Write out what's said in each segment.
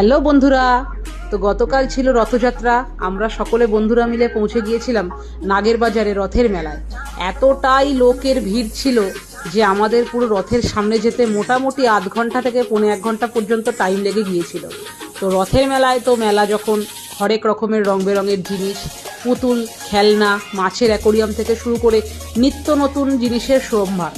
Hello বন্ধুরা, তো গতকাল ছিল রথযাত্রা, আমরা সকলে বন্ধুরা মিলে পৌঁছে গিয়েছিলাম নাগের বাজারে রথের মেলায়। এতটাই লোকের ভিড় ছিল যে আমাদের পুরো রথের সামনে যেতে মোটামুটি আধ ঘণ্টা থেকে পৌনে এক ঘণ্টা পর্যন্ত টাইম লেগে গিয়েছিল। তো রথের মেলায় তো মেলা যখন হরেক রকমের রং বেরঙের জিনিস, পুতুল, খেলনা, মাছের অ্যাকোরিয়াম থেকে শুরু করে নিত্য নতুন জিনিসের সম্ভার।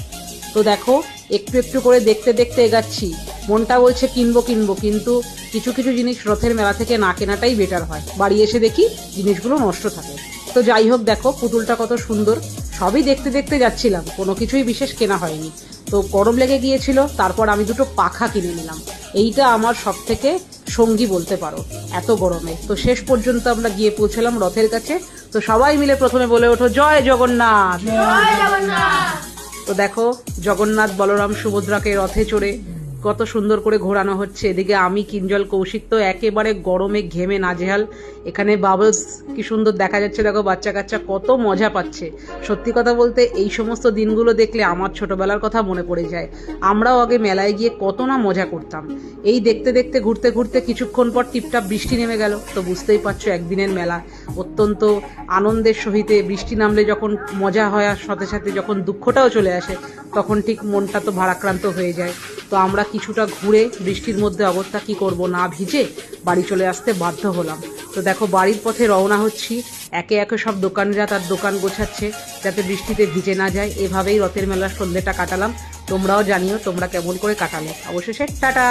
তো দেখো, একটু একটু করে দেখতে দেখতে এগাচ্ছি। মনটা বলছে কিনবো কিনবো। কিন্তু কিছু কিছু জিনিস রথের মেলা থেকে না কেনাটাই বেটার হয়। বাড়ি এসে দেখি জিনিসগুলো নষ্ট থাকে। তো যাই হোক দেখো পুতুলটা কত সুন্দর। সবই দেখতে দেখতে যাচ্ছিলাম। কোনো কিছুই বিশেষ কেনা হয়নি। তো গরম লেগে গিয়েছিল তারপর আমি দুটো পাখা কিনে নিলাম। এইটা আমার সব থেকে সঙ্গী বলতে পারো এত গরমে। তো শেষ পর্যন্ত আমরা গিয়ে পৌঁছলাম রথের কাছে। তো সবাই মিলে প্রথমে বলে ওঠো জয় জগন্নাথ। তো দেখো জগন্নাথ বলরাম সুভদ্রাকে রথে চড়ে কত সুন্দর করে ঘোরানো হচ্ছে। এদিকে আমি, কিঞ্জল, কৌশিক তো একেবারে গরমে ঘেমে নাজেহাল। এখানে বাবলস কি সুন্দর দেখা যাচ্ছে, দেখো বাচ্চা কাচ্চা কত মজা পাচ্ছে। সত্যি কথা বলতে, এই সমস্ত দিনগুলো দেখলে আমার ছোটবেলার কথা মনে পড়ে যায়। আমরাও আগে মেলায় গিয়ে কত না মজা করতাম। এই দেখতে দেখতে, ঘুরতে ঘুরতে কিছুক্ষণ পর টিপটাপ বৃষ্টি নেমে গেল। তো বুঝতেই পারছ, একদিনের মেলা। অত্যন্ত আনন্দের সহিতে বৃষ্টি নামলে যখন মজা হয়, আর সাথে সাথে যখন দুঃখটাও চলে আসে, তখন ঠিক মনটা তো ভারাক্রান্ত হয়ে যায়। তো আমরা কিছুটা ঘুরে বৃষ্টির মধ্যে অবস্থা কি করব না ভিজে বাড়ি চলে আসতে বাধ্য হলাম। তো দেখো, বাড়ির পথে রওনা হচ্ছি। একে একে সব দোকানরা তার দোকান গোছাচ্ছে যাতে বৃষ্টিতে ভিজে না যায়। এভাবেই রথের মেলার সন্ধ্যেটা কাটালাম। তোমরাও জানিও তোমরা কেমন করে কাটালে। অবশেষে টাটা!